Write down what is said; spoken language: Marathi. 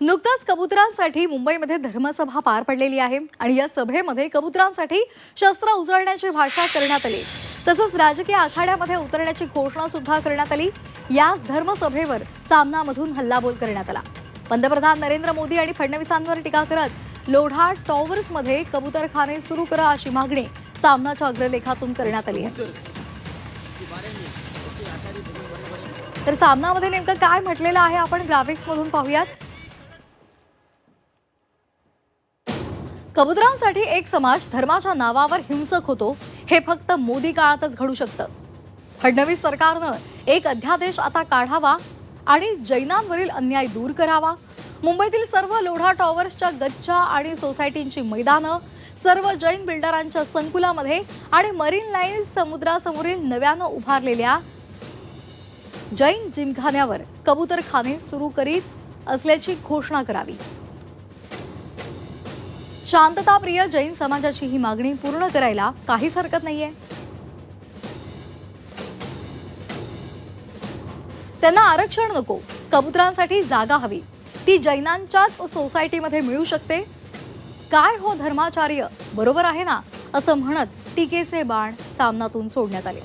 नुकताच कबुतरांसाठी मुंबईमध्ये धर्मसभा पार पडलेली आहे आणि या सभेमध्ये कबुतरांसाठी शस्त्र उजळण्याची भाषा करण्यात आली. तसंच राजकीय आखाड्यामध्ये उतरण्याची घोषणा सुद्धा करण्यात आली. याच धर्मसभेवर सामनामधून हल्लाबोल करण्यात आला. पंतप्रधान नरेंद्र मोदी आणि फडणवीसांवर टीका करत लोढा टॉवर्समध्ये कबुतरखाने सुरू करा अशी मागणी सामनाच्या अग्रलेखातून करण्यात आली आहे. तर सामनामध्ये नेमकं काय म्हटलेलं आहे आपण ग्राफिक्समधून पाहूयात. कबुतरांसाठी एक समाज धर्माच्या नावावर हिंसक होतो हे फक्त मोदी काळातच घडू शकतं. फडणवीस सरकारनं एक अध्यादेश आता काढावा आणि जैनांवरील अन्याय दूर करावा. मुंबईतील सर्व लोढा टॉवर्सच्या गच्च्या आणि सोसायटींची मैदानं सर्व जैन बिल्डरांच्या संकुलामध्ये आणि मरीन लाईन समुद्रासमोरील नव्यानं उभारलेल्या जैन जिमखान्यावर कबूतरखाने सुरू करीत असल्याची घोषणा करावी. शांतताप्रिय जैन समाजाची ही मागणी पूर्ण करायला काहीच हरकत नाहीये. त्यांना आरक्षण नको कबुतरांसाठी जागा हवी. ती जैनांच्याच सोसायटीमध्ये मिळू शकते. काय हो धर्माचार्य? बरोबर आहे ना? असं म्हणत टीकेचे बाण सामनातून सोडण्यात आले.